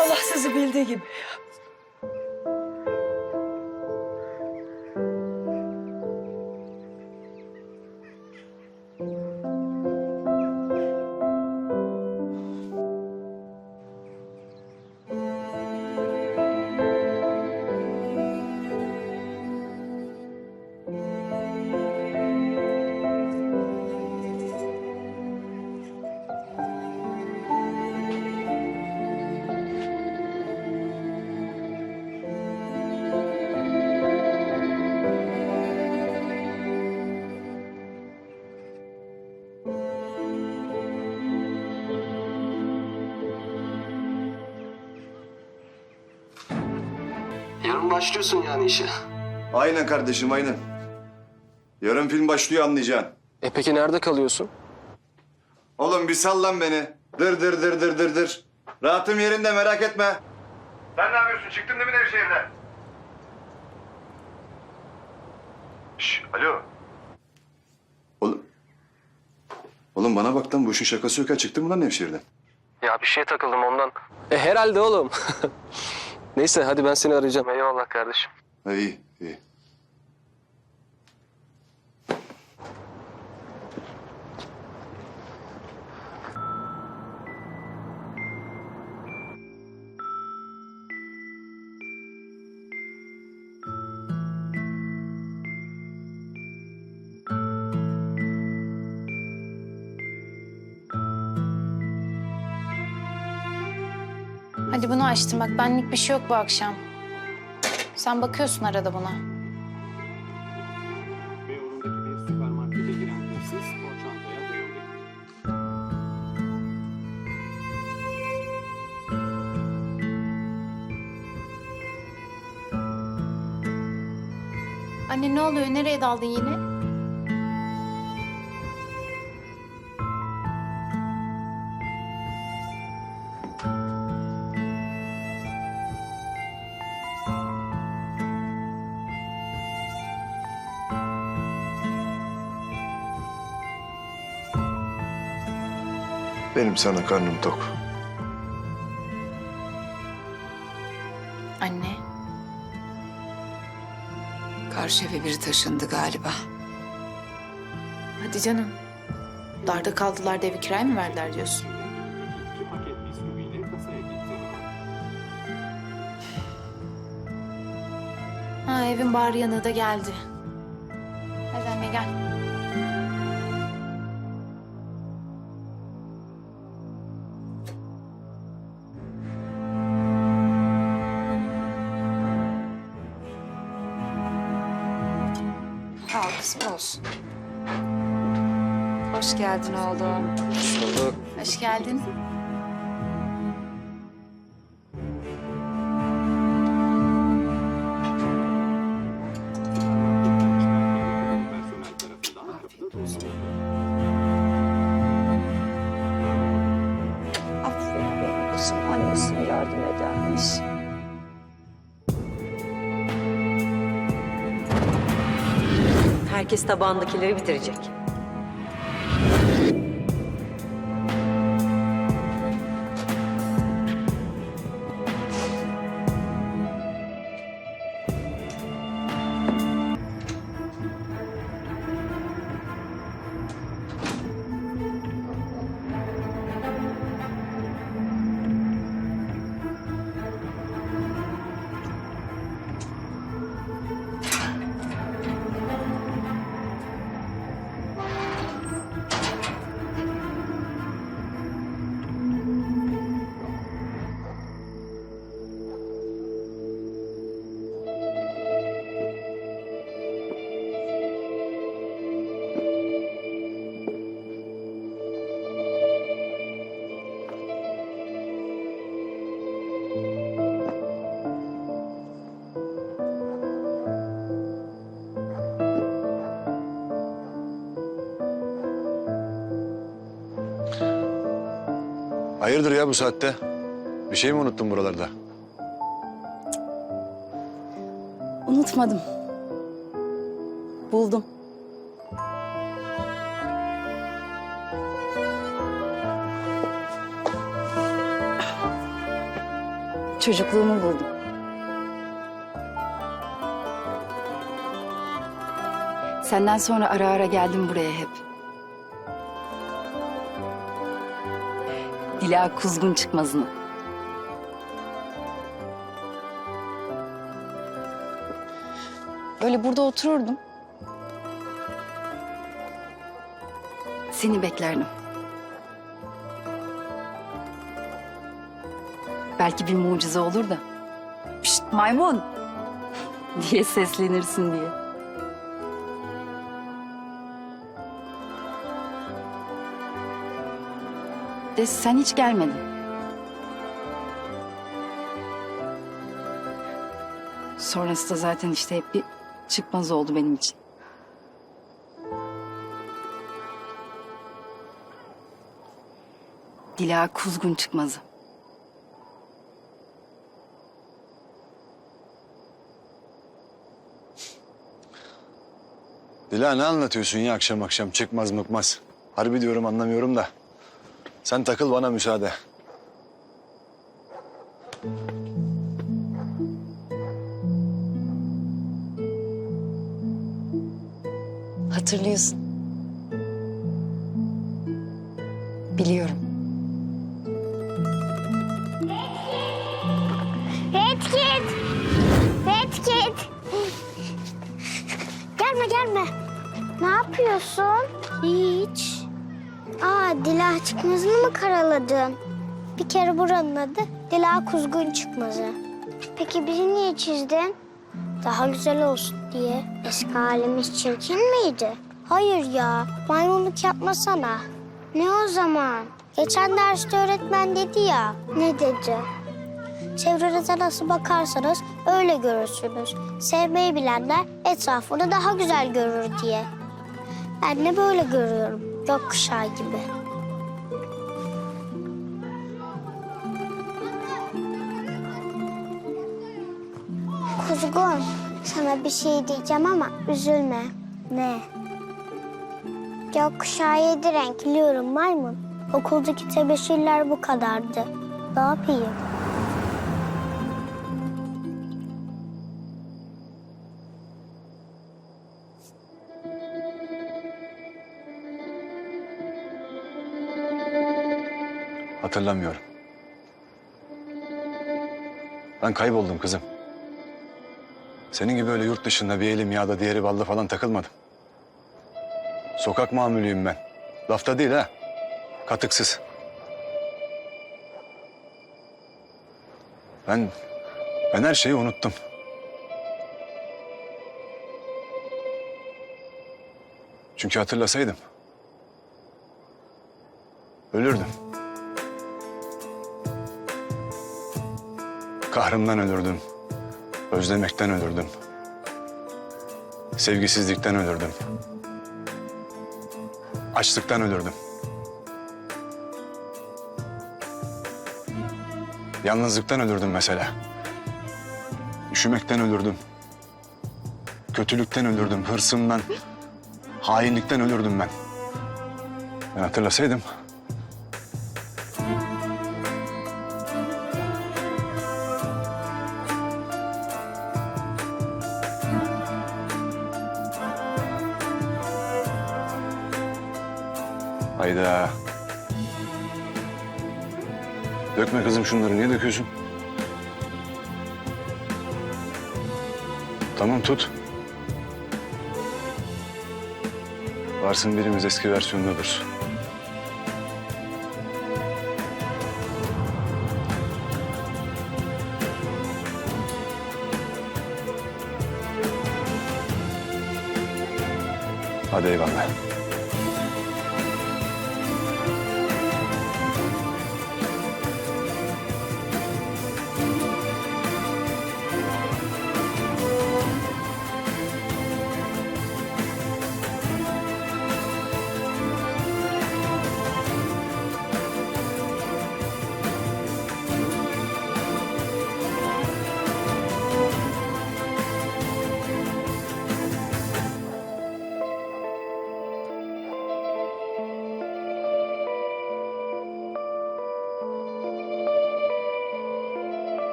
Allah sizi bildiği gibi. Yarın başlıyorsun yani işe. Aynen kardeşim aynen. Yarın film başlıyor anlayacaksın. E peki nerede kalıyorsun? Oğlum bir sallan beni. Dır dır dır dır dır dır. Rahatım yerinde merak etme. Sen ne yapıyorsun? Çıktın değil mi Nevşehir'den? Şş, alo. Oğlum. Oğlum bana bak lan bu işin şakası yok ya. Çıktın mı lan Nevşehir'den? Ya bir şeye takıldım ondan. E herhalde oğlum. Neyse hadi ben seni arayacağım. Eyvallah kardeşim. Ha, iyi iyi. Bunu açtım bak benlik bir şey yok bu akşam. Sen bakıyorsun arada buna. Anne ne oluyor? Nereye daldın yine? Benim sana karnım tok. Anne. Karşı eve biri taşındı galiba. Hadi canım. Darda kaldılar da evi kiraya mı verdiler diyorsun? Ha evin bari yanı da geldi. Hadi anne gel. Al kızım olsun. Hoş geldin oğlum. Oldu. Hoş geldin. Herkes tabağındakileri bitirecek. Hayırdır ya bu saatte? Bir şey mi unuttun buralarda? Unutmadım. Buldum. Çocukluğumu buldum. Senden sonra ara ara geldim buraya hep. Dila kuzgun çıkmazını. Böyle burada otururdum. Seni beklerdim. Belki bir mucize olur da. Pişt maymun diye seslenirsin diye. De sen hiç gelmedin. Sonrası da zaten işte hep bir çıkmaz oldu benim için. Dila kuzgun çıkmazı. Dila ne anlatıyorsun ya akşam akşam çıkmaz mıkmaz. Harbi diyorum anlamıyorum da. Sen takıl bana müsaade. Hatırlıyorsun. Biliyorum. Red Kit! Red Kit! Gelme gelme. Ne yapıyorsun? Hiç. Aa Dila çıkmazını mı karaladın? Bir kere buranın adı Dila Kuzgun Çıkmazı. Peki bizi niye çizdin? Daha güzel olsun diye. Eski halimiz çirkin miydi? Hayır ya, maymunluk yapmasana. Ne o zaman? Geçen derste öğretmen dedi ya. Ne dedi? Çevrenize nasıl bakarsanız öyle görürsünüz. Sevmeyi bilenler etrafını daha güzel görür diye. Ben de böyle görüyorum. Gökkuşağı gibi. Kuzgun, sana bir şey diyeceğim ama üzülme. Ne? Gökkuşağı yedi renk biliyorum maymun. Okuldaki tebeşirler bu kadardı. Ne yapayım? Hatırlamıyorum. Ben kayboldum kızım. Senin gibi öyle yurt dışında bir elim yağda diğeri balda falan takılmadım. Sokak mamulüyüm ben. Lafta değil ha. Katıksız. Ben, ben her şeyi unuttum. Çünkü hatırlasaydım ölürdüm. Kahrımdan ölürdüm. Özlemekten ölürdüm. Sevgisizlikten ölürdüm. Açlıktan ölürdüm. Yalnızlıktan ölürdüm mesela. Üşümekten ölürdüm. Kötülükten ölürdüm, hırsımdan, hainlikten ölürdüm ben. Ben hatırlasaydım Hayda. Dökme kızım şunları. Niye döküyorsun? Tamam tut. Varsın birimiz eski versiyonunda dursun. Hadi eyvallah.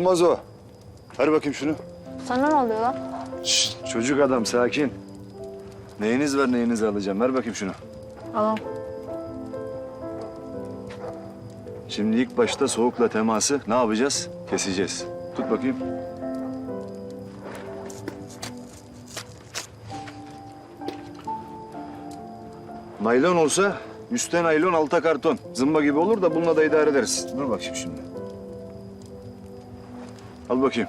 Olmaz o. Ver bakayım şunu. Sana ne oluyor lan? Şşt, çocuk adam sakin. Neyiniz var neyinizi alacağım. Ver bakayım şunu. Tamam. Şimdi ilk başta soğukla teması ne yapacağız? Keseceğiz. Tut bakayım. Naylon olsa üstte naylon alta karton. Zımba gibi olur da bununla da idare ederiz. Dur bakayım şimdi. Al bakayım.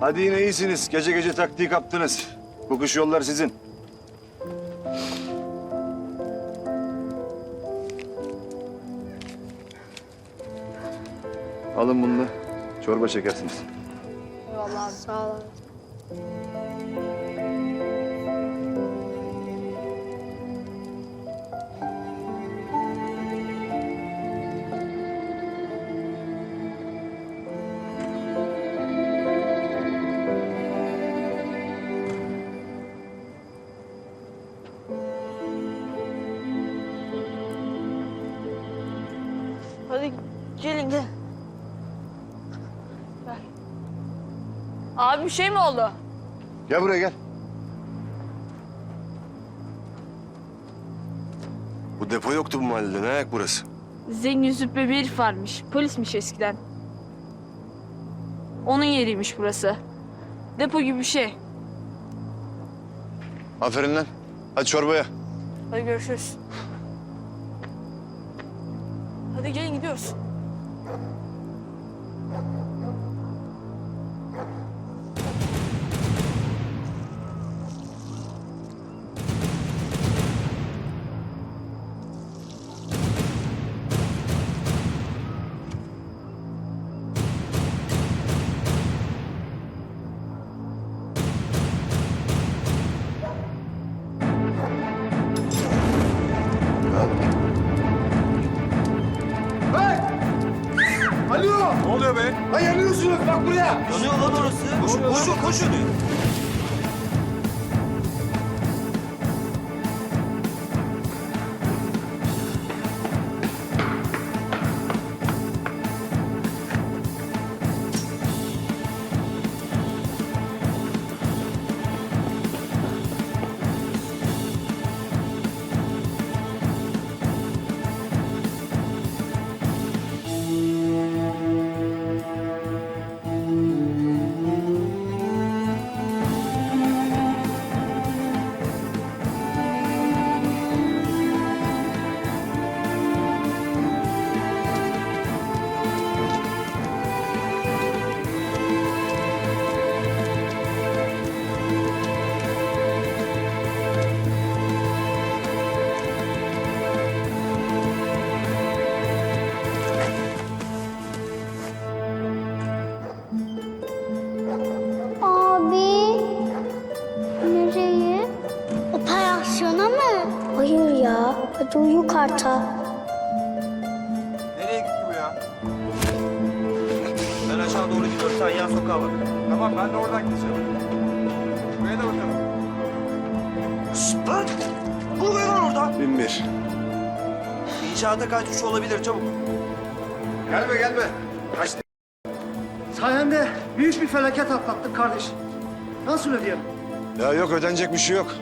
Hadi yine iyisiniz. Gece gece taktiği kaptınız. Bu kış yollar sizin. Alın bunu da. Çorba çekersiniz. Eyvallah sağ ol. Bir şey mi oldu? Gel buraya gel. Bu depo yoktu bu mahallede. Ne ayak burası? Zengin züppe bir herif varmış. Polismiş eskiden. Onun yeriymiş burası. Depo gibi bir şey. Aferin lan. Hadi çorbaya. Hadi görüşürüz. Hadi gelin gidiyoruz. Ne oluyor be? Lan yanıyorsunuz bak buraya. Yanıyor lan orası. Koşun koşun koşun. Aşağı doğru gidiyorum. Sen yan sokağa bak. Tamam ben de oradan gideceğim. Buraya da bakalım. Lan! Ne oluyor lan orada? Bin bir. İnşaata kaçmış olabilir çabuk. Gelme gelme. Kaç Sayende büyük bir felaket atlattık kardeş. Nasıl ödeyelim? Ya yok ödenecek bir şey yok.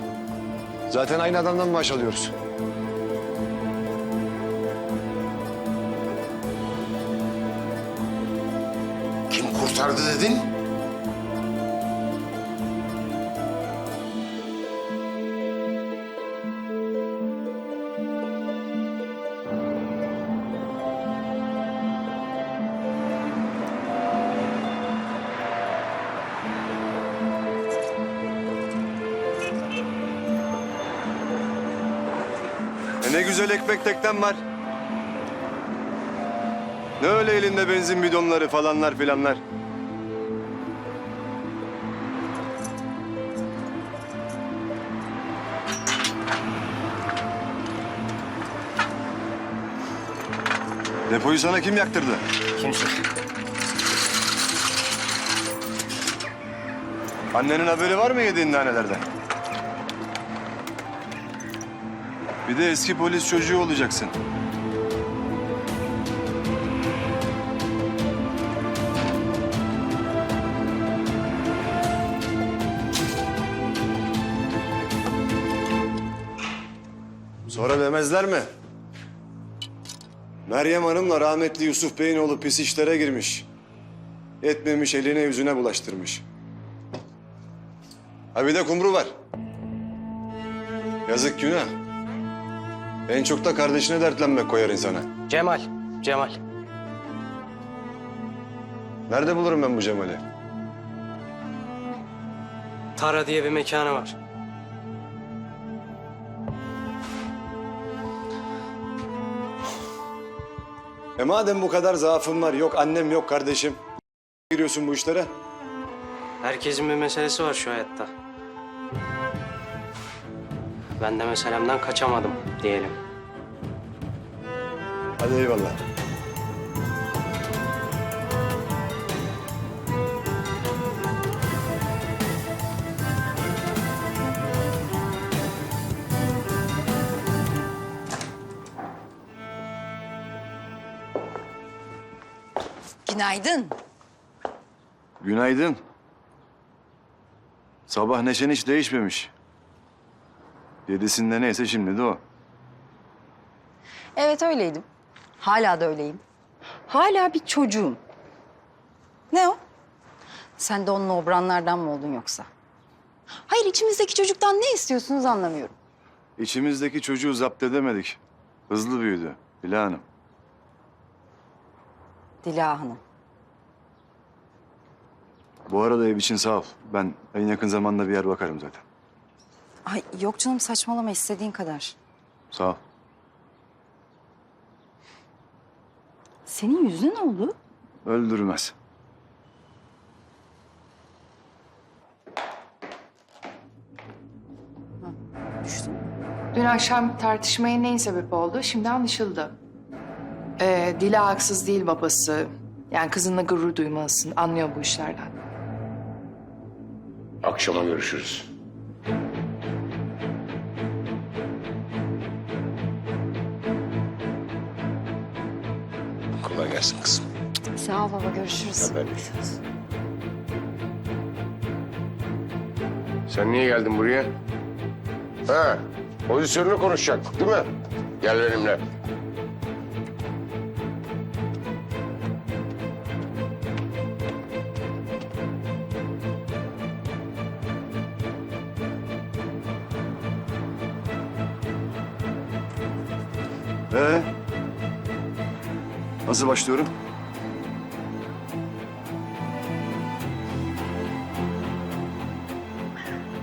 Zaten aynı adamdan maaş alıyoruz. Kurtardı dedin? E ne güzel ekmek teknem var. Ne öyle elinde benzin bidonları falanlar filanlar. Mumbuyu sana kim yaktırdı? Kimse. Annenin haberi var mı yediğin nanelerden? Bir de eski polis çocuğu olacaksın. Sonra demezler mi? Meryem Hanım'la rahmetli Yusuf Bey'in oğlu pis işlere girmiş. Etmemiş eline yüzüne bulaştırmış. Ha bir de kumru var. Yazık günah. En çok da kardeşine dertlenmek koyar insana. Cemal, Cemal. Nerede bulurum ben bu Cemal'i? Tara diye bir mekanı var. E madem bu kadar zaafın var, yok annem yok kardeşim. Giriyorsun bu işlere. Herkesin bir meselesi var şu hayatta. Ben de meselemden kaçamadım diyelim. Hadi eyvallah. Günaydın. Günaydın. Sabah neşen hiç değişmemiş. Yedisinde neyse şimdi de o. Evet öyleydim. Hala da öyleyim. Hala bir çocuğum. Ne o? Sen de onun obranlardan mı oldun yoksa? Hayır içimizdeki çocuktan ne istiyorsunuz anlamıyorum. İçimizdeki çocuğu zapt edemedik. Hızlı büyüdü Dila Hanım. Dila Hanım. Bu arada ev için sağ ol. Ben en yakın zamanda bir yer bakarım zaten. Ay yok canım saçmalama istediğin kadar. Sağ ol. Senin yüzüne ne oldu? Öldürmez. Düştün. Dün akşam tartışmaya neyin sebep oldu şimdi anlaşıldı. Ee, Dila haksız değil babası. Yani kızınla gurur duymalısın. Anlıyor bu işlerden. Akşama görüşürüz. Kolay gelsin kızım. Sağ ol baba görüşürüz. Haberleşiriz. Sen niye geldin buraya? Ha, pozisyonunu konuşacaktık değil mi? Gel benimle. Ee? Nasıl başlıyorum?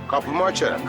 Kapımı açarak.